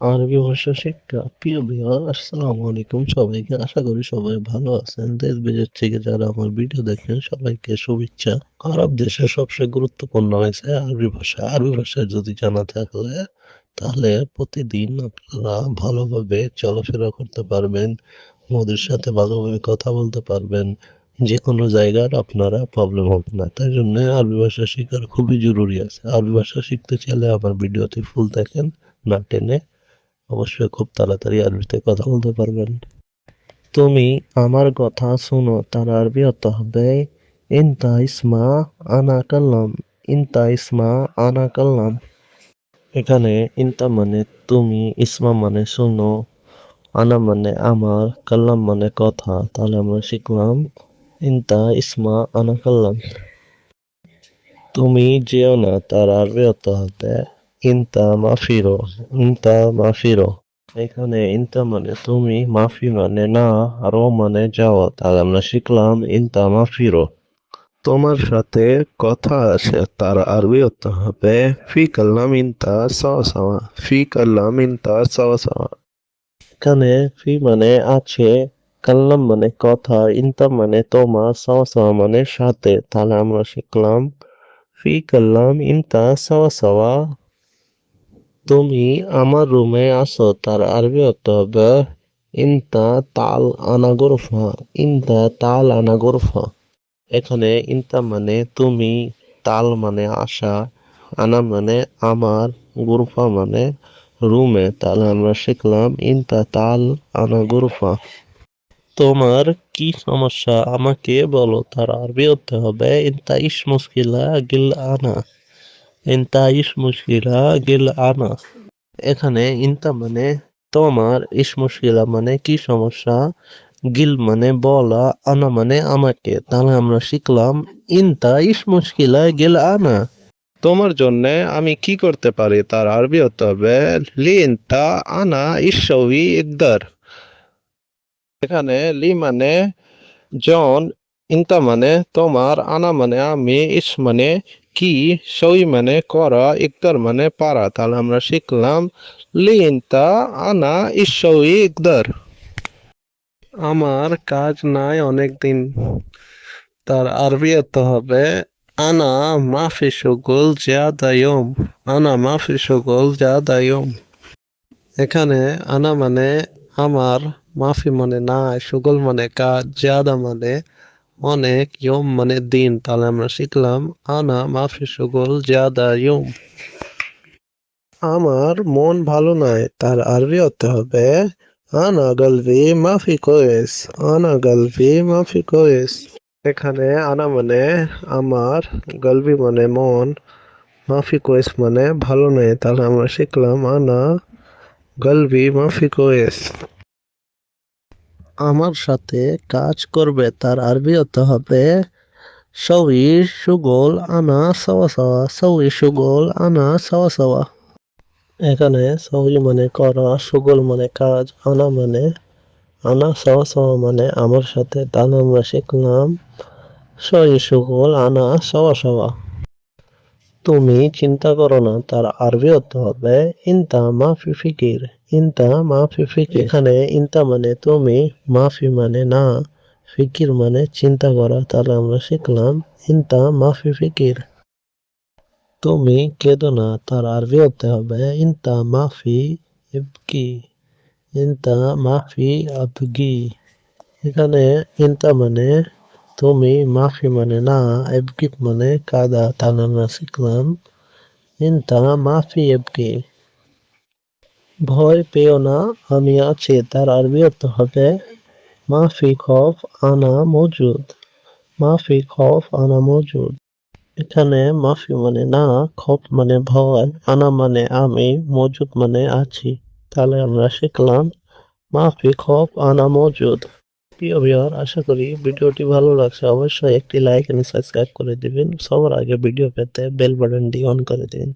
আরবি ভাষা শিক্ষা। প্রিয় বিহার আসসালামু আলাইকুম। সবাইকে আশা করি সবাই ভালো আছেন। দেশ বিদেশ থেকে যারা আমার ভিডিও দেখেন, সবাইকে শুভেচ্ছা। আরব দেশে সবচেয়ে গুরুত্বপূর্ণ হয়েছে আরবি ভাষা। আরবি ভাষা যদি জানা থাকলে তাহলে প্রতিদিন আপনারা ভালোভাবে চলাফেরা করতে পারবেন ওদের সাথে ভালোভাবে কথা বলতে পারবেন। যে কোনো জায়গার আপনারা প্রবলেম হবে না। তাই জন্য আরবি ভাষা শেখার খুবই জরুরি আছে। আরবি ভাষা শিখতে চাইলে আমার ভিডিওটি ফুল দেখেন, না টেনে অবশ্যই খুব তাড়াতাড়ি আরবিতে কথা বলতে পারবেন। তুমি আমার কথা শুনো, তার আরবি হতে হবে, ইনতা ইসমা আনা কাল্লাম, ইনতা ইসমা আনা কাল্লাম। এখানে ইনতা মানে তুমি, ইসমা মানে শুনো, আনা মানে আমার, কাল্লাম মানে কথা, তাহলে আমরা শিখলাম, ইনতা ইসমা আনা কাল্লাম। তুমি যেও না, তার আরবি হতে হবে ইনতা মাফিরো ইনতা মাফিরো। এখানে ইনতা মানে তুমি মাফি মানে না, আর মানে যাও তাহলে আমরা শিখলাম ইনতা মাফিরো। তোমার সাথে কথা আছে, তার আরবি হতে হবে ফি কাল্লাম ইনতা সাওয়া ফি কাল্লাম ইনতা সাওয়া এখানে ফি মানে আছে, কাল্লাম মানে কথা, ইনতা মানে তোমার সাওয়া মানে সাথে। তাহলে আমরা শিখলাম ফি কাল্লাম ইনতা সাওয়া তুমি আমার রুমে আসো তার আরবি হতে হবে, ইনতা তাল আনা গোরফা, ইনতা তাল আনা গোরফা। এখানে ইনতা মানে তুমি, তাল মানে আসা আনা মানে আমার, গোরফা মানে রুমে। তাহলে আমরা শিখলাম, ইনতা তাল আনা গোরফা। তোমার কি সমস্যা? আমাকে বলো, তার আরবি হতে হবে, ইনতা ইস মুশকিলা গিল আনা। ইস মুশকিলা গিল আনা। এখানে ইনতা মানে তোমার ইস মুশকিলা মানে কি সমস্যা? গিল মানে বলা, আনা মানে আমাকে। তাহলে আমরা শিখলাম ইনতা ইস মুশকিলা গিল আনা। তোমার জন্য আমি কি করতে পারি তার আরবি হতে হবে লি ইনতা আনা ইসবি ইকদার এখানে লি মানে জন, ইনতা মানে তোমার, আনা মানে আমি, ইস মানে কি? সই মানে করা ইকদার মানে পারা। তাহলে আমরা শিখলাম লি ইনতা আনা ইসই ইকদার। আমার কাজ নাই অনেক দিন তার আরবি হতে হবে, আনা মাফি শুগুল জাদা ইয়ম। আনা মাফি শুগুল জাদা ইয়ম। এখানে আনা মানে আমার, মাফি মানে নাই শুগল মানে কাজ, জাদা মানে অনেক ইয়ম মানে দিন তাহলে আমরা শিখলাম আনা মাফি শুগল জাদা ইয়ম। আমার মন ভালো নয় তার আরবি হতে হবে, আনা গলবি মাফি কোয়েস, আনা গলবি মাফি কোয়েস। এখানে আনা মানে আমার, গলবি মানে মন, মাফি কোয়েস মানে ভালো নয় তাহলে আমরা শিখলাম আনা গলবি মাফি কোয়েস। আমার সাথে কাজ করবে, তার আরবি হতে হবে সউই সুগল আনা সাওয়া সাওয়া সউই সুগল আনা সাওয়া সাওয়া। এখানে সউই মানে করা, সুগল মানে কাজ, আনা মানে আনা সাওয়া সাওয়া মানে আমার সাথে তাহলে আমরা শিখলাম, সই সুগল আনা সাওয়া সাওয়া। তুমি চিন্তা করো না তার আরবি হতে হবে ইনতা মাফি ফিকির। ইনতা মাফি ফিকির এখানে ইনতা মানে তুমি মাফি মানে না ফিকির মানে চিন্তা করা। তাহলে আমরা শিখলাম ইনতা মাফি ফিকির। তুমি কেঁদো না তার আরবি হতে হবে ইনতা মাফি ইবকি। ইনতা মাফি আবগি। এখানে ইনতা মানে তুমি মাফি মানে না এবকি মানে কাদা আমরা শিখলাম ইনতা মাফি এবকি ভয় পেও না আমি আছি তার আরবি হতে হবে মাফি খফ আনা মজুদ মাফি খফ আনা মজুদ এখানে মাফি মানে না খফ মানে ভয় আনা মানে আমি মজুদ মানে আছি তাহলে আমরা শিখলাম মাফি খফ আনা মজুদ প্রিয় ভিউয়ার, আশা করি ভিডিওটি ভালো লাগছে। অবশ্যই একটি লাইক এবং সাবস্ক্রাইব করে দিবেন। সবার আগে ভিডিও পেতে বেল বাটনটি অন করে দিন।